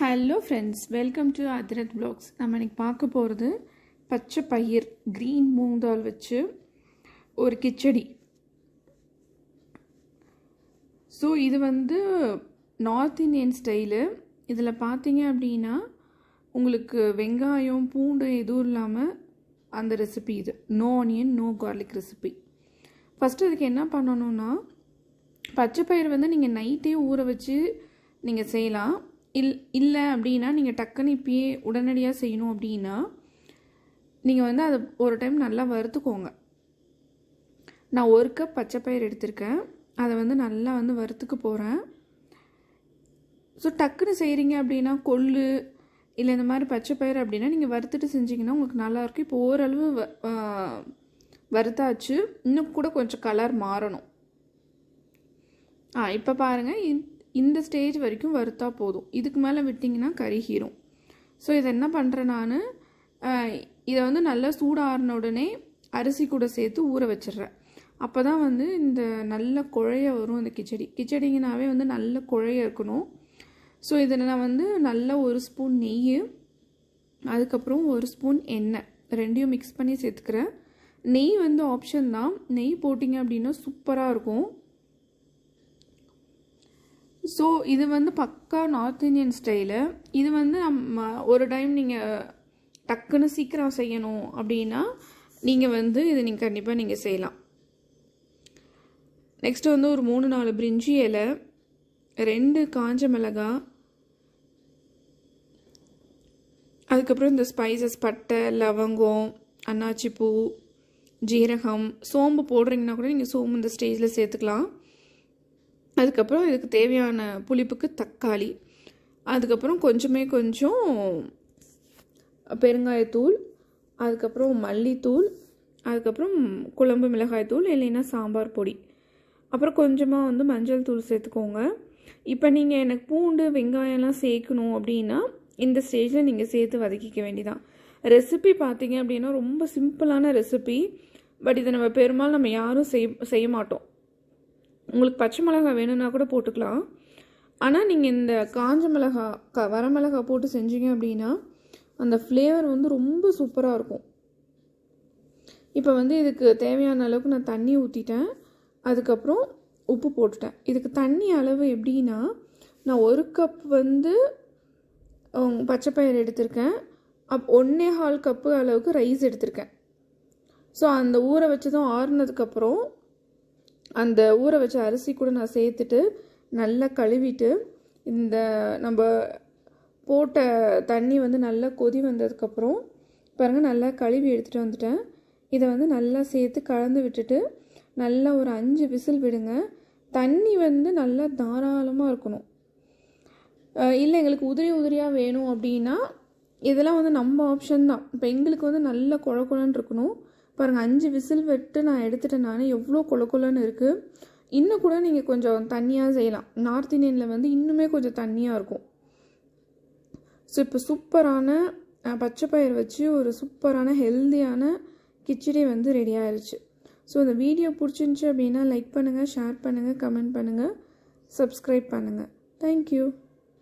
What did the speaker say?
Hello friends welcome to Athirath blogs நம்ம இன்றைக்கி பார்க்க போகிறது பச்சை பயிர் க்ரீன் மூங் தால் வச்சு ஒரு கிச்சடி. ஸோ இது வந்து நார்த் இந்தியன் ஸ்டைலு இதில் பார்த்தீங்க அப்படின்னா உங்களுக்கு வெங்காயம் பூண்டு எதுவும் இல்லாமல் அந்த ரெசிபி இது. No onion no garlic recipe first இதுக்கு என்ன பண்ணணும்னா பச்சை பயிர் வந்து நீங்கள் நைட்டே ஊற வச்சு நீங்கள் செய்யலாம். இல் இல்லை அப்படின்னா நீங்கள் டக்குன்னு இப்பயே உடனடியாக செய்யணும் அப்படின்னா நீங்கள் வந்து அதை ஒரு டைம் நல்லா வறுத்துக்கோங்க. நான் ஒரு கப் பச்சைப்பயிர் எடுத்திருக்கேன். அதை வந்து நல்லா வந்து வறுத்துக்க போகிறேன் ஸோ டக்குன்னு செய்கிறீங்க அப்படின்னா கொள்ளு இல்லை இந்த மாதிரி பச்சைப்பயிர் அப்படின்னா நீங்கள் வறுத்துட்டு செஞ்சீங்கன்னா உங்களுக்கு நல்லாயிருக்கும் இப்போ ஓரளவு வ- வறுத்தாச்சு. இன்னும் கூட கொஞ்சம் கலர் மாறணும். ஆ இப்போ பாருங்கள் இந்த ஸ்டேஜ் வரைக்கும் வறுத்தா போதும். இதுக்கு மேலே விட்டிங்கன்னா கருகிரும் ஸோ இதை என்ன பண்ணுறேன் நான்? இதை வந்து நல்லா சூடாறின உடனே அரிசி கூட சேர்த்து ஊற வச்சிடுறேன். அப்போ தான் வந்து இந்த நல்ல குழைய வரும் இந்த கிச்சடி. கிச்சடிங்கனாவே வந்து நல்ல குழைய இருக்கணும். ஸோ இதில் நான் வந்து நல்ல ஒரு ஸ்பூன் நெய் அதுக்கப்புறம் ஒரு ஸ்பூன் எண்ணெய். ரெண்டையும் மிக்ஸ் பண்ணி சேர்த்துக்கிறேன். நெய் வந்து ஆப்ஷன் தான். நெய் போட்டிங்க அப்படின்னா சூப்பராக இருக்கும். ஸோ இது வந்து பக்கா நார்த் இந்தியன் ஸ்டைலு இது வந்து நம்ம ஒரு டைம் நீங்கள் டக்குன்னு சீக்கிரம் செய்யணும் அப்படின்னா நீங்கள் வந்து இது நீங்கள் கண்டிப்பாக நீங்கள் செய்யலாம். நெக்ஸ்ட்டு வந்து ஒரு மூணு நாலு பிரிஞ்சி இலை ரெண்டு காஞ்ச மிளகாய் அதுக்கப்புறம் இந்த ஸ்பைசஸ் பட்டை லவங்கம் அன்னாச்சிப்பூ ஜீரகம் சோம்பு போடுறீங்கன்னா கூட நீங்கள் சோம்பு இந்த ஸ்டேஜில் சேர்த்துக்கலாம். அதுக்கப்புறம் இதுக்கு தேவையான புளிப்புக்கு தக்காளி. அதுக்கப்புறம் கொஞ்சமே கொஞ்சம் பெருங்காயத்தூள் அதுக்கப்புறம் மல்லித்தூள் அதுக்கப்புறம் குழம்பு மிளகாய்த்தூள் இல்லைன்னா சாம்பார் பொடி. அப்புறம் கொஞ்சமாக வந்து மஞ்சள் தூள் சேர்த்துக்கோங்க. இப்போ நீங்கள் எனக்கு பூண்டு வெங்காயம்லாம் சேர்க்கணும் அப்படின்னா இந்த ஸ்டேஜில் நீங்கள் சேர்த்து வதக்கிக்க வேண்டிதான் ரெசிபி பார்த்தீங்க அப்படின்னா ரொம்ப சிம்பிளான ரெசிபி. பட் இதை நம்ம பெரும்பாலும் நம்ம யாரும் செய் செய்ய மாட்டோம். உங்களுக்கு பச்சை மிளகாய் வேணும்னா கூட போட்டுக்கலாம். ஆனால் நீங்கள் இந்த காஞ்ச மிளகா க வரமிளகா போட்டு செஞ்சீங்க அப்படின்னா அந்த ஃப்ளேவர் வந்து ரொம்ப சூப்பராக இருக்கும். இப்போ வந்து இதுக்கு தேவையான அளவுக்கு நான் தண்ணி ஊற்றிட்டேன் அதுக்கப்புறம் உப்பு போட்டுட்டேன். இதுக்கு தண்ணி அளவு எப்படின்னா நான் ஒரு கப் வந்து உம், பச்சை பயிர் எடுத்திருக்கேன். அப் ஒன்றே கால் கப்பு அளவுக்கு ரைஸ் எடுத்திருக்கேன். ஸோ அந்த ஊற வச்சதும் ஆறுனதுக்கப்புறம் அந்த ஊற வச்ச அரிசி கூட நான் சேர்த்துட்டு நல்லா கழுவிட்டு இந்த நம்ம போட்ட தண்ணி வந்து நல்லா கொதி வந்ததுக்கப்புறம் பாருங்கள் நல்லா கழுவி எடுத்துகிட்டு வந்துட்டேன். இதை வந்து நல்லா சேர்த்து கலந்து விட்டுட்டு நல்லா ஒரு அஞ்சு விசில் விடுங்க. தண்ணி வந்து நல்லா தாராளமாக இருக்கணும். இல்லை எங்களுக்கு உதிரி உதிரியாக வேணும் அப்படின்னா இதெல்லாம் வந்து நம்ம ஆப்ஷன் தான். இப்போ எங்களுக்கு வந்து நல்ல குழக்குழன்னு இருக்கணும். பாருங்கள் அஞ்சு விசில் விட்டு நான் எடுத்துட்டேன் நான். எவ்வளோ கொலக்கொலன்னு இருக்குது இன்னும் கூட நீங்கள் கொஞ்சம் தண்ணியாக செய்யலாம். நார்த் இந்தியனில் வந்து இன்னுமே கொஞ்சம் தண்ணியாக இருக்கும். ஸோ இப்போ சூப்பரான பச்சை பயிர் வச்சு ஒரு சூப்பரான ஹெல்த்தியான கிச்சடி வந்து ரெடி ஆயிடுச்சு ஸோ இந்த வீடியோ பிடிச்சிருந்துச்சி அப்படின்னா லைக் பண்ணுங்கள் ஷேர் பண்ணுங்கள் கமெண்ட் பண்ணுங்கள் சப்ஸ்கிரைப் பண்ணுங்கள் தேங்க்யூ